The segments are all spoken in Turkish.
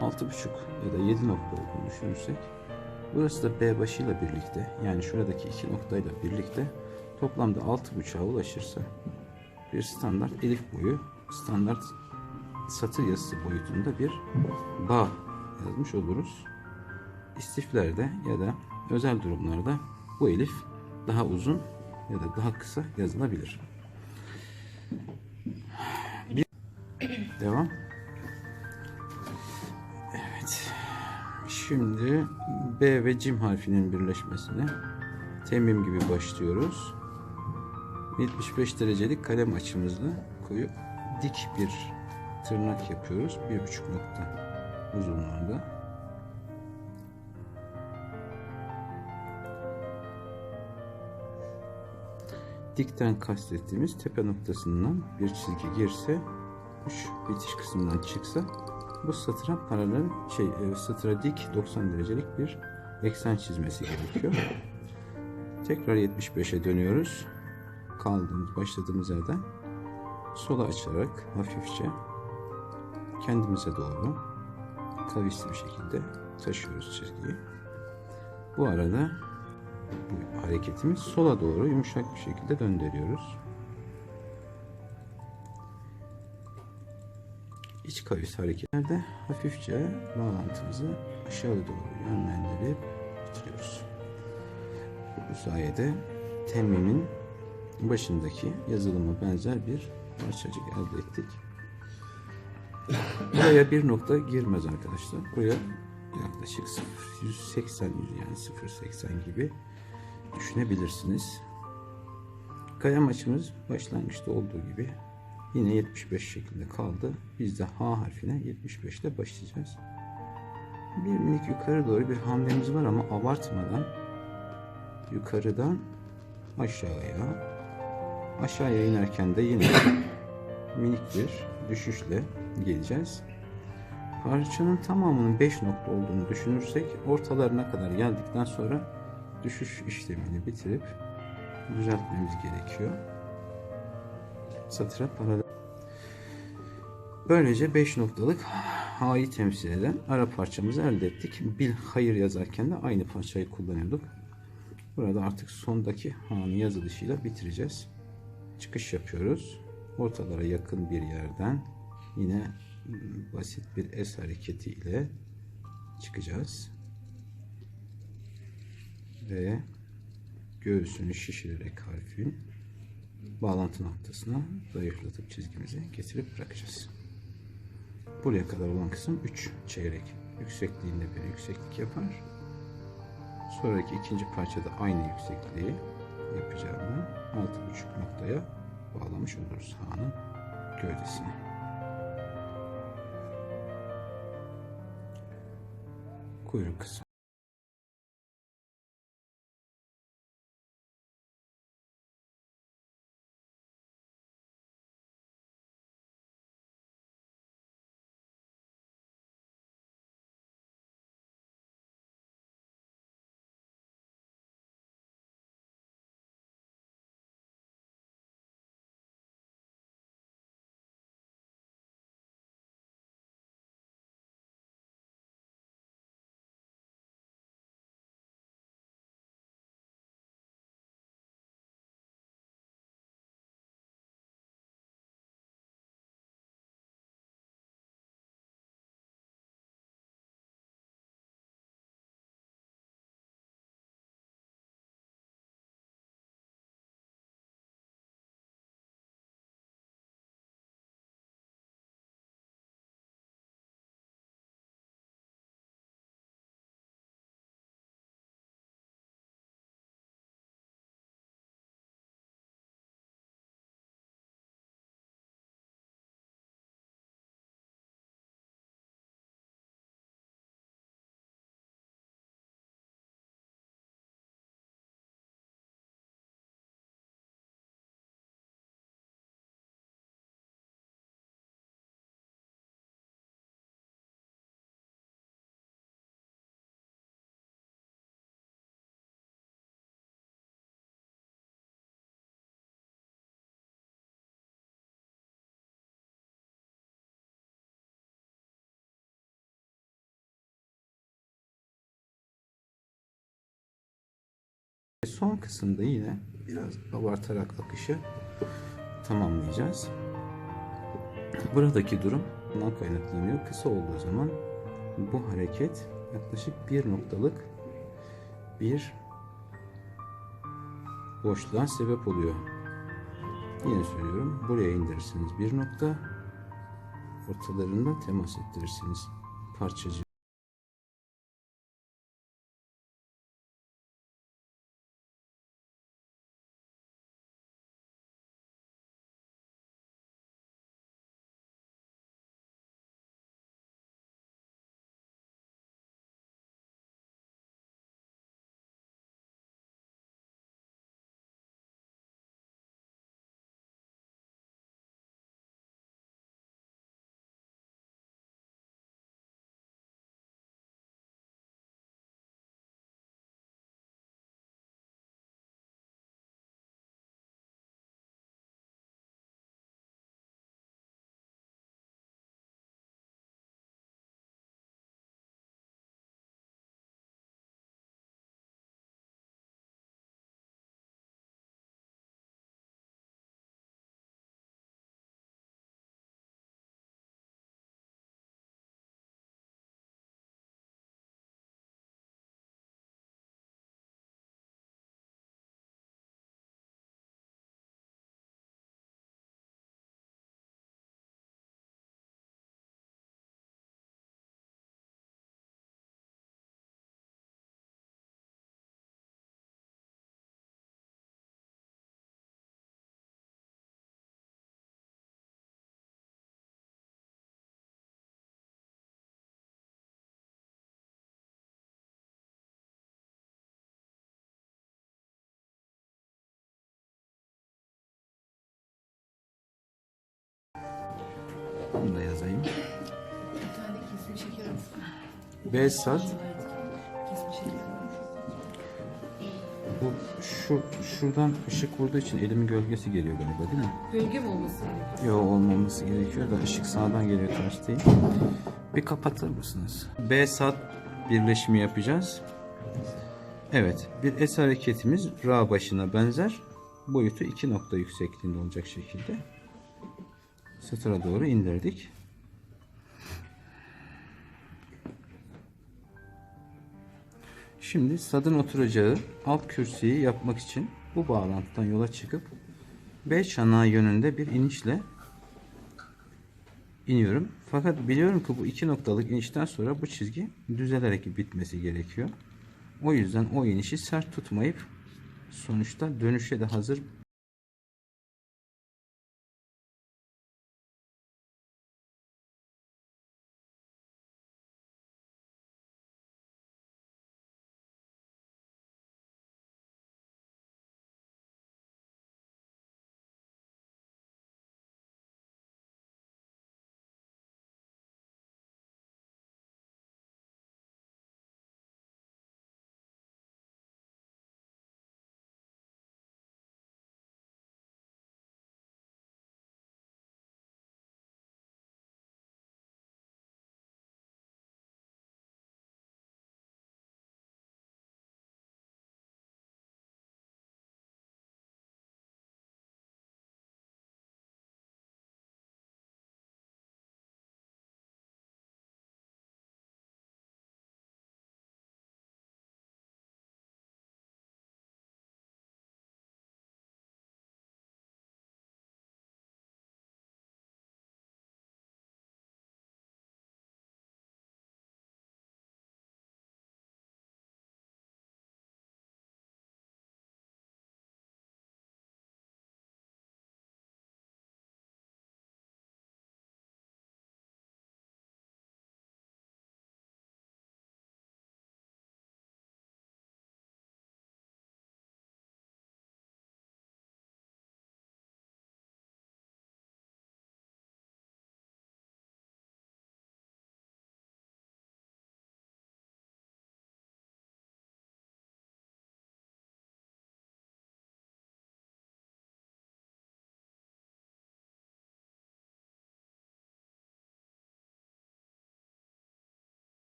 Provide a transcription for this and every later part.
6,5 ya da 7 nokta olduğunu düşünürsek burası da B başıyla birlikte yani şuradaki iki noktayla birlikte toplamda 6,5'a ulaşırsa bir standart elif boyu standart satır yazısı boyutunda bir bağ yazmış oluruz. İstiflerde ya da özel durumlarda bu elif daha uzun ya da daha kısa yazılabilir. Bir devam. Şimdi B ve cim harfinin birleşmesine temmim gibi başlıyoruz. 75 derecelik kalem açımızla koyup dik bir tırnak yapıyoruz. Bir buçuk nokta uzunluğunda. Dikten kastettiğimiz tepe noktasından bir çizgi girse uç bitiş kısmından çıksa bu satıra paralel şey satıra dik 90 derecelik bir eksen çizmesi gerekiyor. Tekrar 75'e dönüyoruz. Kaldığımız başladığımız yerden sola açarak hafifçe kendimize doğru kavisli bir şekilde taşıyoruz çizgiyi. Bu arada bu hareketimiz sola doğru yumuşak bir şekilde döndürüyoruz. İç kavis hareketlerde hafifçe bağlantımızı aşağı doğru yönlendirip bitiriyoruz. Bu sayede temmimin başındaki yazılıma benzer bir parçacık elde ettik. Buraya bir nokta girmez arkadaşlar. Buraya yaklaşık 180 yani 0.80 gibi düşünebilirsiniz. Kalem açımız başlangıçta olduğu gibi yine 75 şeklinde kaldı. Biz de H harfine 75'te başlayacağız. Bir minik yukarı doğru bir hamlemiz var ama abartmadan yukarıdan aşağıya aşağıya inerken de yine minik bir düşüşle geleceğiz. Parçanın tamamının 5 nokta olduğunu düşünürsek ortalarına kadar geldikten sonra düşüş işlemini bitirip düzeltmemiz gerekiyor. Satıra paralel. Böylece 5 noktalık H'yı temsil eden ara parçamızı elde ettik. Bil hayır yazarken de aynı parçayı kullanıyorduk. Burada artık sondaki H'nın yazılışıyla bitireceğiz. Çıkış yapıyoruz. Ortalara yakın bir yerden yine basit bir S hareketi ile çıkacağız. Ve göğsünü şişirerek harfin bağlantı noktasına zayıflatıp çizgimizi getirip bırakacağız. Buraya kadar olan kısım 3 çeyrek yüksekliğinde bir yükseklik yapar. Sonraki ikinci parçada aynı yüksekliği yapacağını 6,5 noktaya bağlamış oluruz H'nın gövdesine. Kuyruk kısmı. Son kısımda yine biraz abartarak akışı tamamlayacağız. Buradaki durum bundan kaynaklanıyor. Kısa olduğu zaman bu hareket yaklaşık bir noktalık bir boşluğa sebep oluyor. Yine söylüyorum. Buraya indirirsiniz bir nokta. Ortalarında temas ettirirsiniz. Parçacık. Bunu da yazayım. Bir tane kesme şeker alsın. Besat Kesme şeker bu şu şuradan ışık vurduğu için elimin gölgesi geliyor galiba değil mi? Gölge mi olması gerekiyor? Yok olmaması gerekiyor da ışık sağdan geliyor ters değil. Bir kapatır mısınız? B sat birleşimi yapacağız. Evet bir S hareketimiz Ra başına benzer. Boyutu 2 nokta yüksekliğinde olacak şekilde. Satıra doğru indirdik. Şimdi sadın oturacağı alt kürsüyü yapmak için bu bağlantıdan yola çıkıp B çanağı yönünde bir inişle iniyorum. Fakat biliyorum ki bu iki noktalık inişten sonra bu çizgi düzelerek bitmesi gerekiyor. O yüzden o inişi sert tutmayıp sonuçta dönüşe de hazır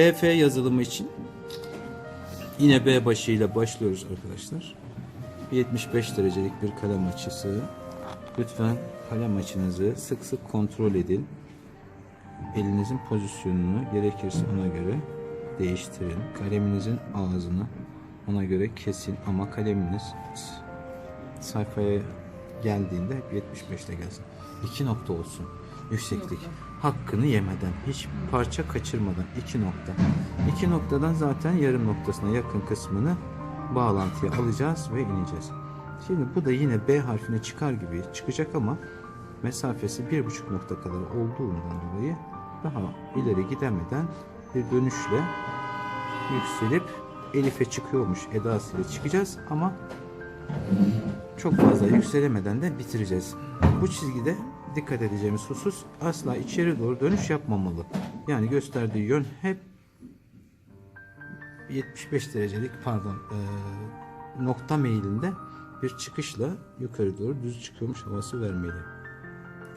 BF yazılımı için yine B başıyla başlıyoruz arkadaşlar. 75 derecelik bir kalem açısı. Lütfen kalem açınızı sık sık kontrol edin. Elinizin pozisyonunu gerekirse ona göre değiştirin. Kaleminizin ağzını ona göre kesin ama kaleminiz sayfaya geldiğinde 75'te gelsin. İki nokta olsun. Yükseklik. Hakkını yemeden, hiç parça kaçırmadan iki nokta. İki noktadan zaten yarım noktasına yakın kısmını bağlantıya alacağız ve ineceğiz. Şimdi bu da yine B harfine çıkar gibi çıkacak ama mesafesi bir buçuk nokta kadar olduğundan dolayı daha ileri gidemeden bir dönüşle yükselip Elif'e çıkıyormuş edasıyla çıkacağız ama çok fazla yükselemeden de bitireceğiz. Bu çizgide dikkat edeceğimiz husus asla içeri doğru dönüş yapmamalı. Yani gösterdiği yön hep 75 derecelik pardon eee, nokta meylinde bir çıkışla yukarı doğru düz çıkıyormuş havası vermeli.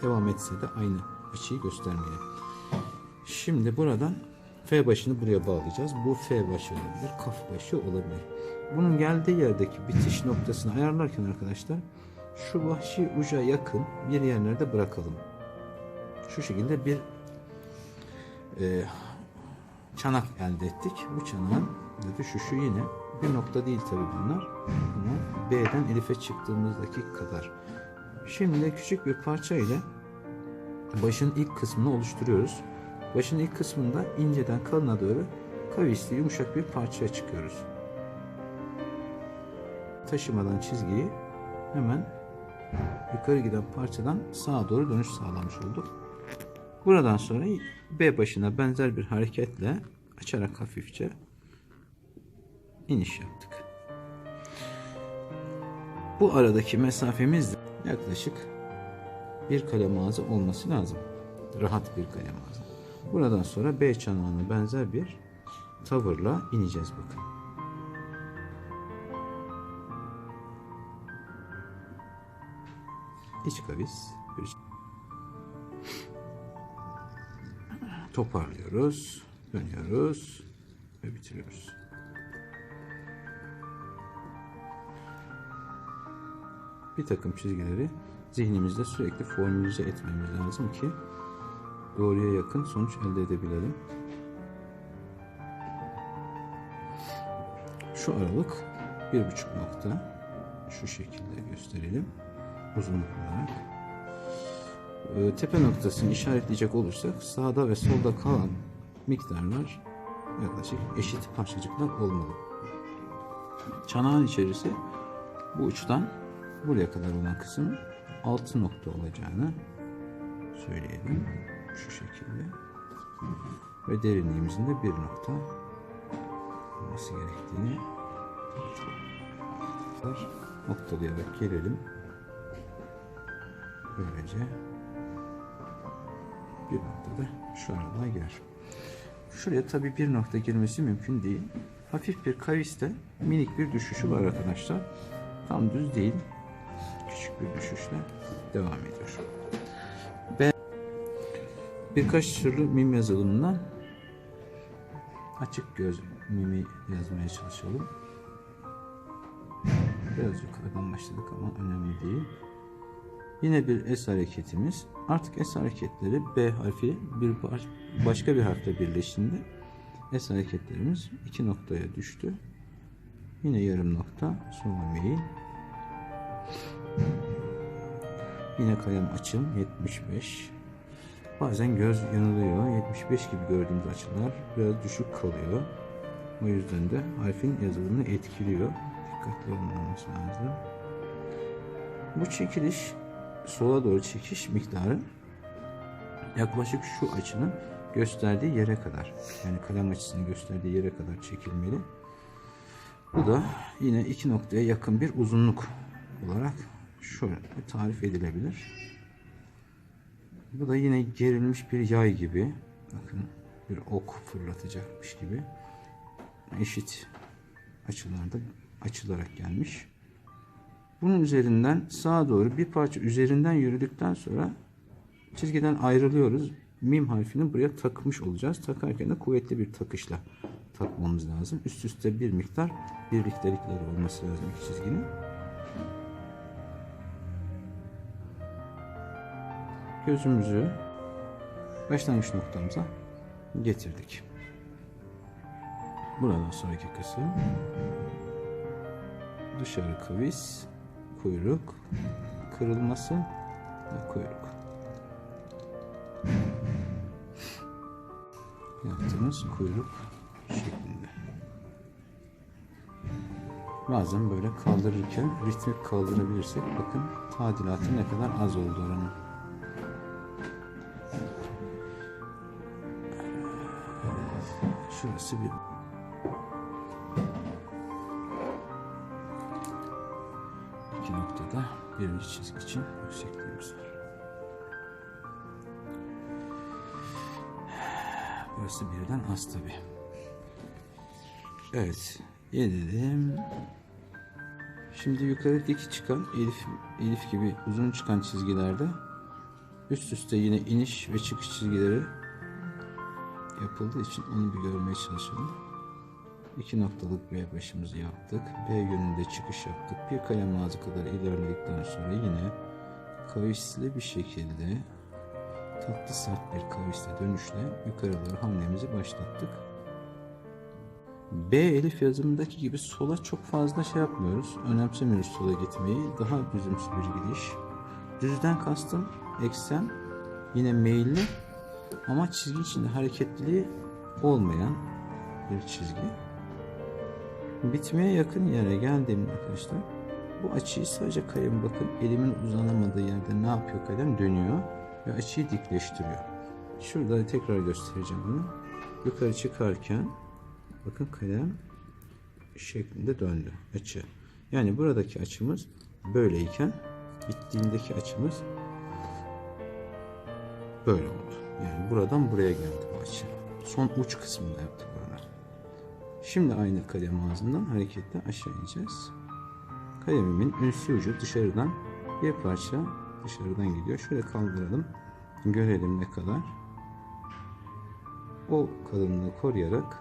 Devam etse de aynı açıyı göstermeli. Şimdi buradan F başını buraya bağlayacağız. Bu F başı olabilir, kaf başı olabilir. Bunun geldiği yerdeki bitiş noktasını ayarlarken arkadaşlar şu vahşi uca yakın bir yerlerde bırakalım. Şu şekilde bir e, çanak elde ettik. Bu çanağın düşüşü yine bir nokta değil tabi bunlar. Ama B'den Elif'e çıktığımızdaki kadar. Şimdi küçük bir parça ile başın ilk kısmını oluşturuyoruz. Başın ilk kısmında inceden kalına doğru kavisli yumuşak bir parçaya çıkıyoruz. Taşımadan çizgiyi hemen yukarı giden parçadan sağa doğru dönüş sağlamış olduk. Buradan sonra B başına benzer bir hareketle açarak hafifçe iniş yaptık. Bu aradaki mesafemiz de yaklaşık bir kalem ağzı olması lazım. Rahat bir kalem ağzı. Buradan sonra B çanağına benzer bir tavırla ineceğiz bakın. İç kavis. Bir... Toparlıyoruz. Dönüyoruz. Ve bitiriyoruz. Bir takım çizgileri zihnimizde sürekli formülize etmemiz lazım ki doğruya yakın sonuç elde edebilelim. Şu aralık bir buçuk nokta şu şekilde gösterelim uzunluk olarak. Ee, tepe noktasını işaretleyecek olursak sağda ve solda kalan miktarlar yaklaşık eşit parçacıklar olmalı. Çanağın içerisi bu uçtan buraya kadar olan kısım 6 nokta olacağını söyleyelim. Şu şekilde. Ve derinliğimizin de bir nokta olması gerektiğini noktalayarak gelelim. Böylece bir noktada şu aralığa girer. Şuraya tabi bir nokta girmesi mümkün değil. Hafif bir kaviste minik bir düşüşü var arkadaşlar. Tam düz değil. Küçük bir düşüşle devam ediyor. Ben birkaç türlü mim yazılımından açık göz mimi yazmaya çalışalım. Biraz yukarıdan başladık ama önemli değil. Yine bir S hareketimiz. Artık S hareketleri B harfi bir baş, başka bir harfle birleştiğinde S hareketlerimiz iki noktaya düştü. Yine yarım nokta sonra meyil. Yine kalem açım 75. Bazen göz yanılıyor. 75 gibi gördüğümüz açılar biraz düşük kalıyor. O yüzden de harfin yazılımını etkiliyor. Dikkatli olmamız lazım. Bu çekiliş sola doğru çekiş miktarı yaklaşık şu açının gösterdiği yere kadar yani kalem açısını gösterdiği yere kadar çekilmeli. Bu da yine iki noktaya yakın bir uzunluk olarak şöyle tarif edilebilir. Bu da yine gerilmiş bir yay gibi. Bakın bir ok fırlatacakmış gibi. Eşit açılarda açılarak gelmiş. Bunun üzerinden sağa doğru bir parça üzerinden yürüdükten sonra çizgiden ayrılıyoruz. mim harfini buraya takmış olacağız. Takarken de kuvvetli bir takışla takmamız lazım. Üst üste bir miktar birliktelikler olması lazım çizginin. Gözümüzü başlangıç noktamıza getirdik. Buradan sonraki kısım dışarı kavis, kuyruk, kırılması ve kuyruk. Yaptığımız kuyruk şeklinde. Bazen böyle kaldırırken ritmik kaldırabilirsek bakın tadilatı ne kadar az oldu oranın. Şurası bir birinci çizgi için yüksekliğimiz var. Burası birden az tabi. Evet. Yedim. Şimdi yukarı dik çıkan elif, elif gibi uzun çıkan çizgilerde üst üste yine iniş ve çıkış çizgileri yapıldığı için onu bir görmeye çalışalım. İki noktalık B başımızı yaptık. B yönünde çıkış yaptık. Bir kalem ağzı kadar ilerledikten sonra yine kavisli bir şekilde tatlı sert bir kavisle dönüşle yukarı doğru hamlemizi başlattık. B elif yazımındaki gibi sola çok fazla şey yapmıyoruz. Önemsemiyoruz sola gitmeyi. Daha düzümsü bir gidiş. Düzden kastım eksen yine meyilli ama çizgi içinde hareketliliği olmayan bir çizgi. Bitmeye yakın yere geldiğimde arkadaşlar bu açıyı sadece kalem bakın elimin uzanamadığı yerde ne yapıyor kalem dönüyor ve açıyı dikleştiriyor. Şurada tekrar göstereceğim bunu. Yukarı çıkarken bakın kalem şeklinde döndü açı. Yani buradaki açımız böyleyken bittiğindeki açımız böyle oldu. Yani buradan buraya geldi bu açı. Son uç kısmında yaptık. Şimdi aynı kalem ağzından hareketle aşağı ineceğiz. Kalemimin ünsü ucu dışarıdan bir parça dışarıdan gidiyor. Şöyle kaldıralım. Görelim ne kadar. O kalınlığı koruyarak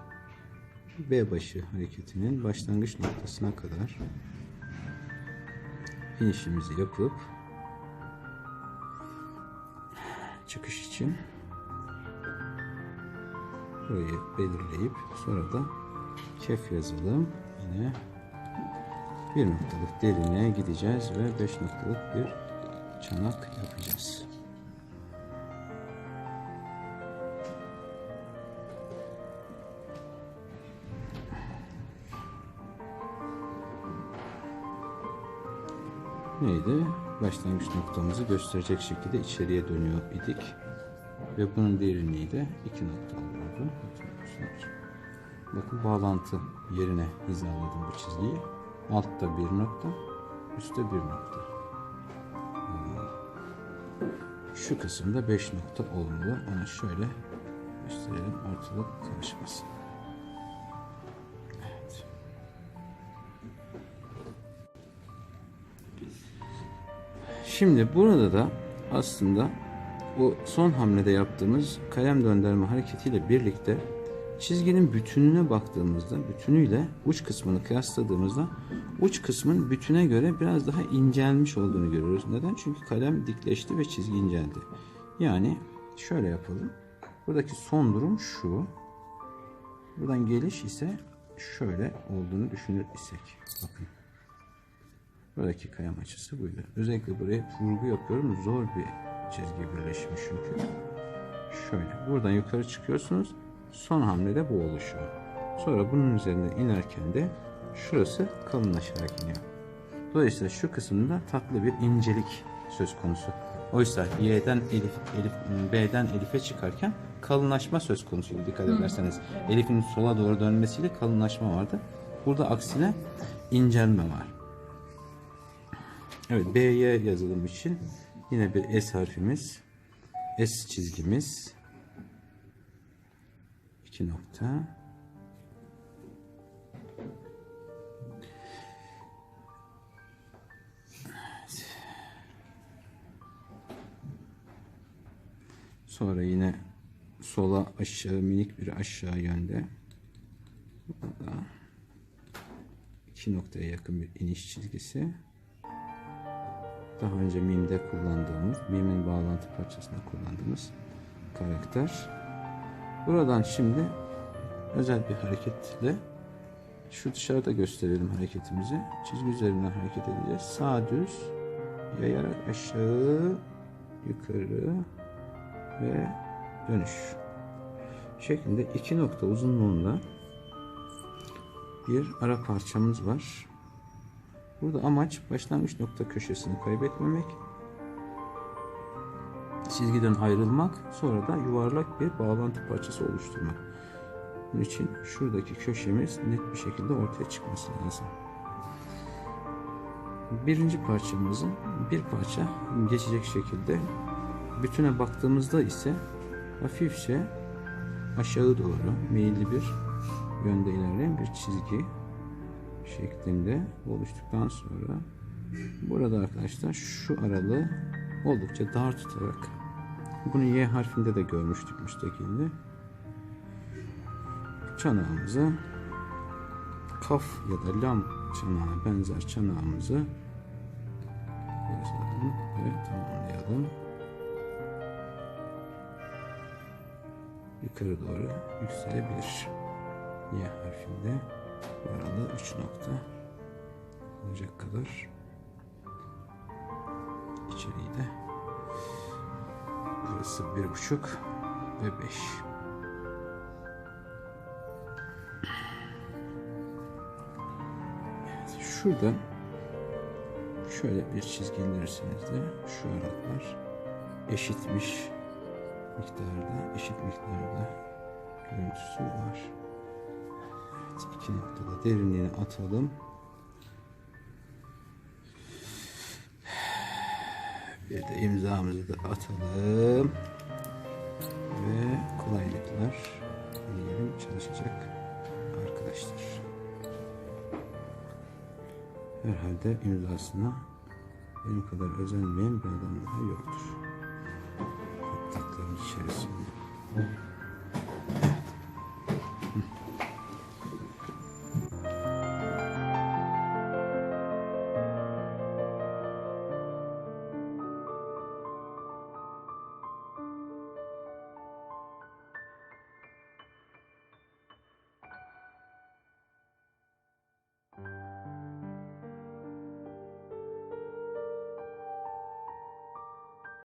B başı hareketinin başlangıç noktasına kadar inişimizi yapıp çıkış için burayı belirleyip sonra da kef yazalım. Yine bir noktalık derinliğe gideceğiz ve beş noktalık bir çanak yapacağız. Neydi? Başlangıç noktamızı gösterecek şekilde içeriye dönüyor idik. Ve bunun derinliği de iki nokta olurdu. Bakın bağlantı yerine hizaladım bu çizgiyi. Altta bir nokta, üstte bir nokta. Hmm. Şu kısımda 5 nokta olmalı. Onu şöyle gösterelim ortalık karışmasın. Evet. Şimdi burada da aslında bu son hamlede yaptığımız kalem döndürme hareketiyle birlikte çizginin bütününe baktığımızda, bütünüyle uç kısmını kıyasladığımızda uç kısmın bütüne göre biraz daha incelmiş olduğunu görüyoruz. Neden? Çünkü kalem dikleşti ve çizgi inceldi. Yani şöyle yapalım. Buradaki son durum şu. Buradan geliş ise şöyle olduğunu düşünür isek. Bakın. Buradaki kalem açısı buydu. Özellikle buraya vurgu yapıyorum. Zor bir çizgi birleşimi çünkü. Şöyle. Buradan yukarı çıkıyorsunuz. Son hamlede bu oluşuyor. Sonra bunun üzerine inerken de şurası kalınlaşarak iniyor. Dolayısıyla şu kısımda tatlı bir incelik söz konusu. Oysa Y'den Elif, Elif, B'den Elif'e çıkarken kalınlaşma söz konusuydu dikkat ederseniz. Elif'in sola doğru dönmesiyle kalınlaşma vardı. Burada aksine incelme var. Evet BY yazılım için yine bir S harfimiz. S çizgimiz. İki nokta. Evet. Sonra yine sola aşağı minik bir aşağı yönde. Burada iki noktaya yakın bir iniş çizgisi. Daha önce mimde kullandığımız, mimin bağlantı parçasında kullandığımız karakter. Buradan şimdi özel bir hareketle şu dışarıda gösterelim hareketimizi. Çizgi üzerinden hareket edeceğiz. Sağ düz yayarak aşağı yukarı ve dönüş şeklinde iki nokta uzunluğunda bir ara parçamız var. Burada amaç başlangıç nokta köşesini kaybetmemek. Çizgiden ayrılmak, sonra da yuvarlak bir bağlantı parçası oluşturmak. Bunun için şuradaki köşemiz net bir şekilde ortaya çıkması lazım. Birinci parçamızı bir parça geçecek şekilde bütüne baktığımızda ise hafifçe aşağı doğru meyilli bir yönde ilerleyen bir çizgi şeklinde oluştuktan sonra burada arkadaşlar şu aralığı oldukça dar tutarak bunu Y harfinde de görmüştük müstakilde çanağımızı kaf ya da lam çanağı benzer çanağımızı yazalım ve tamamlayalım. Yukarı doğru yükselebilir. Y harfinde bu arada 3 nokta olacak kadar içeriği de burası bir buçuk ve beş. Evet, şurada şöyle bir çizgi de şu aralıklar eşitmiş miktarda, eşit miktarda görüntüsü var. Evet, iki noktada derinliğini atalım. Bir de imzamızı da atalım. Ve kolaylıklar diyelim çalışacak arkadaşlar. Herhalde imzasına benim kadar özenmeyen bir adam daha yoktur. Hattatların içerisinde.